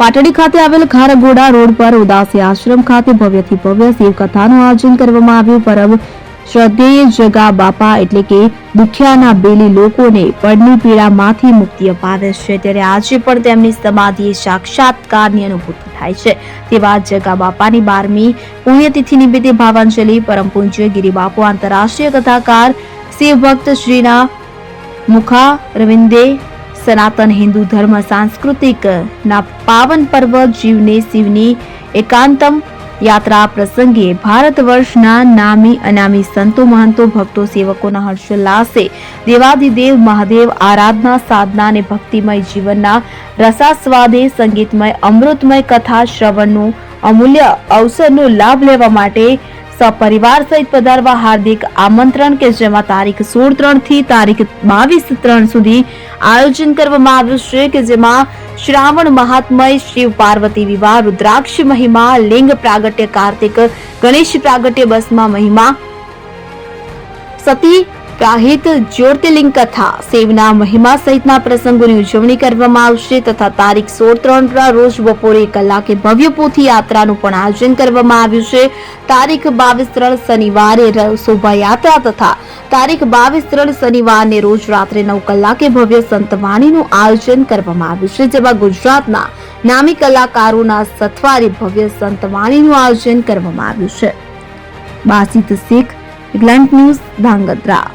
પાટડી ખાતે આવેલ ખારગોડા રોડ પર ઉદાસી આશ્રમ ખાતે ભવ્યથી ભવ્ય શિવ કથાનું આયોજન કરવામાં આવ્યું. પરમ શ્રદ્ધેય જગા બાપા એટલે કે દુખિયાના બેલી લોકોને પડની પીડામાંથી મુક્તિ અપાવે છે. ત્યારે આજે પણ તેમની સમાધિએ સાક્ષાત્કારની અનુભૂતિ થાય છે. તેવા જગા બાપાની બારમી પુણ્યતિથિ નિમિત્તે ભાવાંજલિ, પરમ પૂજ્ય ગિરિબાપુ આંતરરાષ્ટ્રીય કથાકાર, શિવ ભક્ત શ્રીના મુખા, રવિંદે સનાતન હિન્દુ ધર્મ સાંસ્કૃતિક ના પાવન પર્વ જીવને શિવની એકાંતમ યાત્રા પ્રસંગે ભારત વર્ષના નામી અનામી સંતો મહંતો ભક્તો સેવકોના હર્ષોલ્લાસે દેવાધિદેવ મહાદેવ આરાધના સાધના અને ભક્તિમય જીવનના રસાસ્વાદે સંગીતમય અમૃતમય કથા શ્રવણનું અમૂલ્ય અવસરનો લાભ લેવા માટે સપરિવાર સહિત પધારવા હાર્દિક આમંત્રણ કે જેમાં તારીખ સોળ ત્રણથી તારીખ બાવીસ ત્રણ સુધી આયોજન કરવામાં આવ્યું છે કે જેમાં શ્રાવણ મહાત્મય શિવ પાર્વતી વિવાહ, રુદ્રાક્ષ મહિમા, લિંગ પ્રાગટ્ય, કાર્તિક, ગણેશ પ્રાગટ્ય, બસમાં મહિમા, સતી પ્રાહિત જ્યોતિર્લિંગ કથા. સેવના મહિમા સહિતના પ્રસંગોની ઉજવણી કરવામાં આવશે તથા તારીખ સોળ ત્રણ રોજ બપોરે કલાકે ભવ્ય પોથી યાત્રાનું પણ આયોજન કરવામાં આવ્યું છે. તારીખ બાવીસ ત્રણ શનિવારે શોભાયાત્રા તથા તારીખ બાવીસ ત્રણ શનિવારને રોજ રાત્રે નવ કલાકે ભવ્ય સંતવાણીનું આયોજન કરવામાં આવ્યું છે, જેમાં ગુજરાતના નામી કલાકારોના સથવારે ભવ્ય સંતવાણીનું આયોજન કરવામાં આવ્યું છે. Basit Shaikh England news, Dhrangadhra.